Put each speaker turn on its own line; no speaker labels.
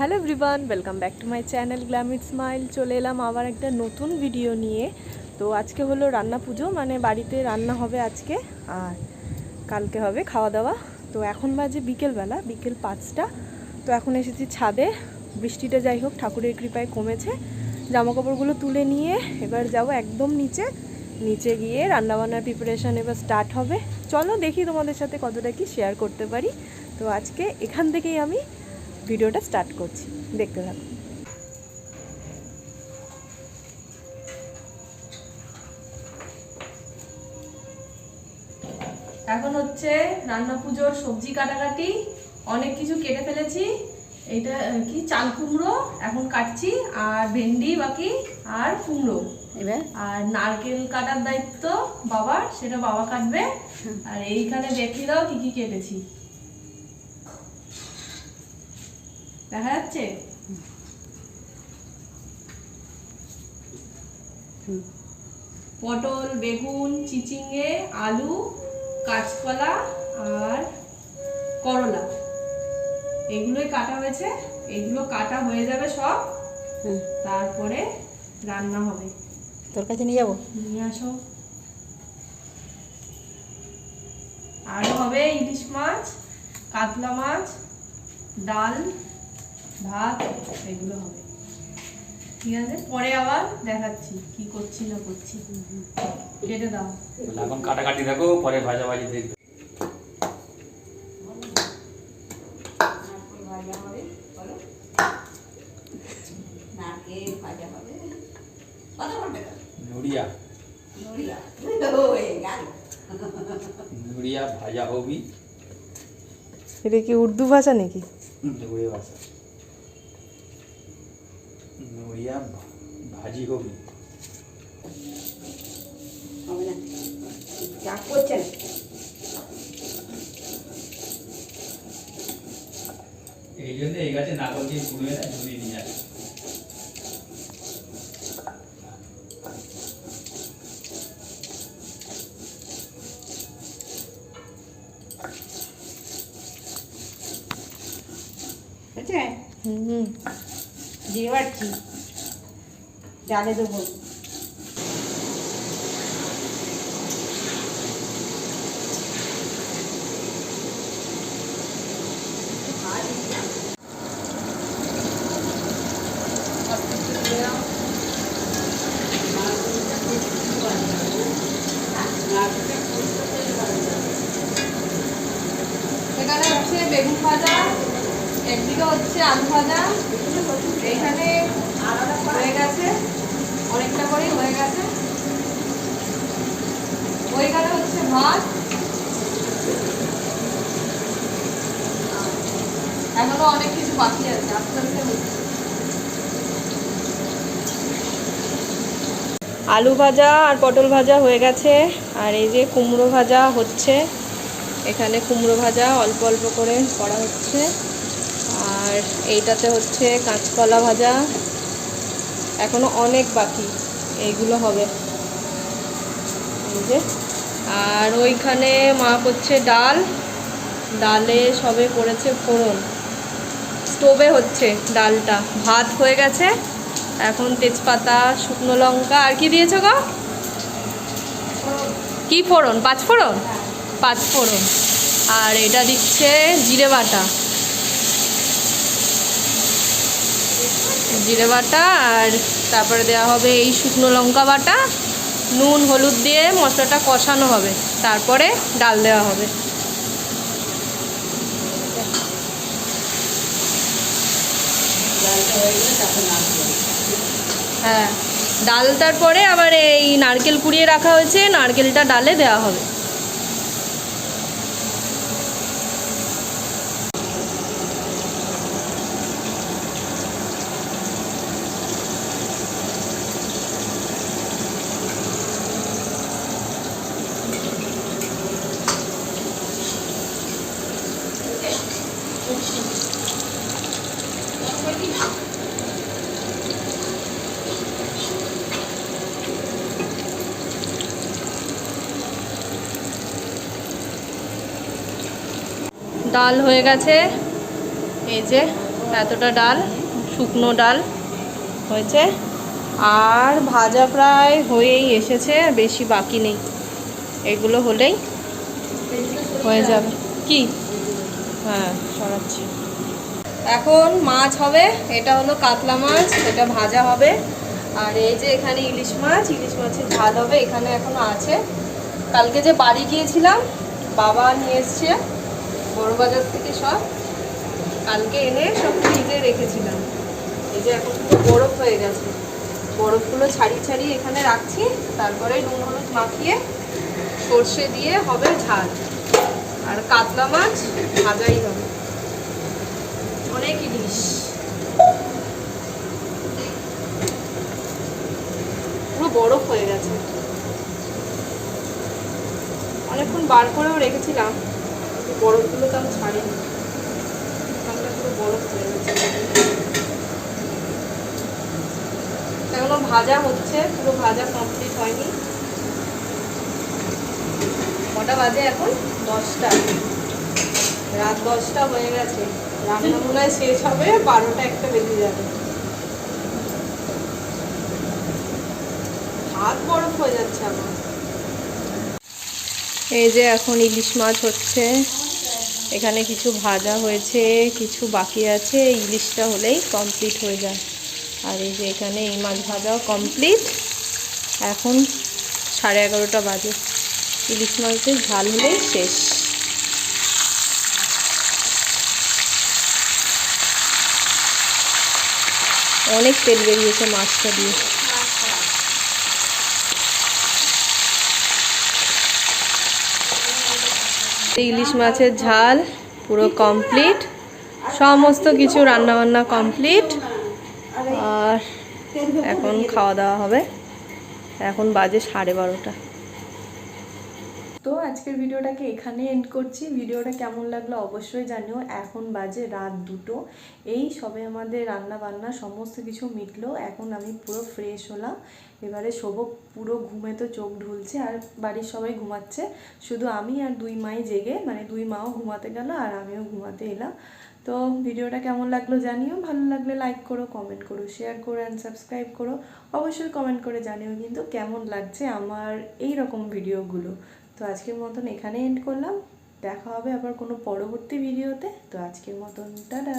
Hello everyone welcome back to my channel glam it smile চলে এলাম আবার একটা নতুন ভিডিও নিয়ে। তো আজকে হলো রান্না পুজো মানে বাড়িতে রান্না হবে আজকে, আর কালকে হবে খাওয়া দাওয়া তো এখন বাজে বিকেলবেলা, বিকেল পাঁচটা। তো এখন এসেছি ছাদে, বৃষ্টিটা যাই হোক, ঠাকুরের কৃপায় কমেছে। জামা কাপড়গুলো তুলে নিয়ে এবার যাব একদম নিচে। নিচে গিয়ে রান্নাবান্নার প্রিপারেশান এবার স্টার্ট হবে। চলো দেখি তোমাদের সাথে কতটা কি শেয়ার করতে পারি। তো আজকে এখান থেকেই আমি ভিডিওটা স্টার্ট করছি। দেখতে থাকো এখন হচ্ছে রান্না পুজোর সবজি কাটাকাটি অনেক কিছু কেটে ফেলেছি। এইটা কি? চাল কুমড়ো এখন কাটছি। আর ভেন্ডি বাকি আর কুমড়ো।
এবার?
আর নারকেল কাটার দায়িত্ব বাবার সেটা বাবা কাটবে। আর এইখানে দেখিয়ে দাও কি কি কেটেছি। দেখা যাচ্ছে। পটল বেগুন চিচিঙ্গে আলু কাঁচকলা আর করলা। এগুলোই কাটা হয়েছে। এগুলো কাটা হয়ে যাবে সব। তারপরে রান্না হবে।
তোর কাছে নিয়ে যাব?
নিয়ে আসো। আরও হবে ইলিশ মাছ কাতলা মাছ ডাল ভাত এগুলো হবে। ঠিক আছে? পরে আবার দেখাচ্ছি কি করছি না করছি। কেটে দাও।
এখন কাটাকাটি দেখো পরে ভাজাভাজি দেখবে।
নারকেল ভাজা হবে
নুড়িয়া।
নুড়িয়া।
ভাজা হবি।
এটা কি উর্দু ভাষা নাকি?
ভাষা। ভা- ভাজি হবি
হবে না।
এই জন্য এই গাছে নাকল দিয়ে ঘুরে না ঝুড়ি নিয়ে আসে।
হুম
দিয়ে পারছি ডালে দেবো।
এখানে বেগুন ভাজা একদিকে হচ্ছে আলু ভাজা এইখানে হয়ে গেছে, অনেকটা করেই হয়ে গেছে। ওইখানে হচ্ছে ভাত। এখনও অনেক কিছু বাকি আছে, আস্তে আলু ভাজা আর পটল ভাজা হয়ে গেছে, আর এই যে কুমড়ো ভাজা হচ্ছে। এখানে কুমড়ো ভাজা অল্প অল্প করে করা হচ্ছে। আর এইটাতে হচ্ছে কাঁচকলা ভাজা। এখনও অনেক বাকি, এইগুলো হবে। আর ওইখানে মা করছে ডাল। ডালে সবে করেছে ফোড়ন। স্টোভে হচ্ছে ডালটা। ভাত হয়ে গেছে। এখন তেজপাতা, শুকনো লঙ্কা, আর কি দিয়েছ গো? কি ফোড়ন? পাঁচ ফোড়ন পাঁচ ফোড়ন আর এটা দিচ্ছে জিরে বাটা। জিরে বাটা আর তারপরে দেওয়া হবে এই শুকনো লঙ্কা বাটা। নুন হলুদ দিয়ে মশলাটা কষানো হবে। তারপরে ডাল দেওয়া হবে।
হয়ে গেলে তখন নারকেল
হ্যাঁ ডালটার পরে আবার এই নারকেল কুড়িয়ে রাখা হয়েছে। নারকেলটা ডালে দেওয়া হবে। ডাল হয়ে গেছে। এই যে এতটা ডাল, শুকনো ডাল হয়েছে। আর ভাজা প্রায় হয়েই এসেছে বেশি বাকি নেই। এগুলো হলেই হয়ে যাবে। কি? হ্যাঁ সরাচ্ছি। এখন মাছ হবে, এটা হলো কাতলা মাছ, এটা ভাজা হবে। আর এই যে এখানে ইলিশ মাছ, ইলিশ মাছের ঝাল হবে, এখানে এখনও আছে। কালকে যে বাড়ি গিয়েছিলাম, বাবা নিয়ে এসছে। বড় বাজার থেকে সব কালকে এনে সব ফ্রিজে রেখেছিলাম। এই যে এখন বরফ হয়ে গেছে। বরফগুলো ছাড়িয়ে ছাড়িয়ে এখানে রাখছি, তারপরে নুন হলুদ মাখিয়ে সর্ষে দিয়ে হবে ঝাল। আর কাতলা মাছ ভাজাই হবে। অনেক ইলিশ। পুরো বরফ হয়ে গেছে। অনেকক্ষণ বার করেও রেখেছিলাম। বরফগুলো তো আমি ছাড়িনি। ঠান্ডা পুরো বরফ হয়ে গেছে। এখনও ভাজা হচ্ছে, পুরো ভাজা কমপ্লিট হয়নি। কটা বাজে এখন? দশটা। রাত দশটা হয়ে গেছে। রান্না মনে হয় শেষ হবে, বারোটা একটা বেজে যাবে। হাত বরফ হয়ে যাচ্ছে আমার। এই যে এখন ইলিশ মাছ হচ্ছে। এখানে কিছু ভাজা হয়েছে, কিছু বাকি আছে। ইলিশটা হলেই কমপ্লিট হয়ে যায়। আর এই যে এখানে এই মাছ ভাজাও কমপ্লিট এখন সাড়ে এগারোটা বাজে। ইলিশ মাছের ঝাল হলেই শেষ। অনেক তেল বেরিয়েছে মাছটা দিয়ে। ইলিশ মাছের ঝাল, পুরো কমপ্লিট সমস্ত কিছু রান্নাবান্না কমপ্লিট আর এখন খাওয়া দাওয়া হবে। এখন বাজে সাড়ে বারোটা। তো আজকের ভিডিওটাকে এখানে এন্ড করছি। ভিডিওটা কেমন লাগল অবশ্যই জানিও। এখন বাজে রাত দুটো। এই সবে আমাদের রান্না বান্না সমস্ত কিছু মিটলো। এখন আমি পুরো ফ্রেশ হলাম। এবারে শোভো পুরো ঘুমে তো চোখ ঢুলছে আর বাড়ির সবাই ঘুমাচ্ছে। শুধু আমি আর দুই মাই জেগে মানে দুই মাও ঘুমাতে গেল আর আমিও ঘুমাতে এলাম। তো ভিডিওটা কেমন লাগল জানিও। ভালো লাগলে লাইক করো কমেন্ট করো শেয়ার করো অ্যান্ড সাবস্ক্রাইব করো। অবশ্যই কমেন্ট করে জানিও কিন্তু কেমন লাগছে আমার এই রকম ভিডিওগুলো তো আজকের মতন এখানে এন্ড করলাম। দেখা হবে আবার কোনো পরবর্তী ভিডিওতে তো আজকের মতন, টাটা!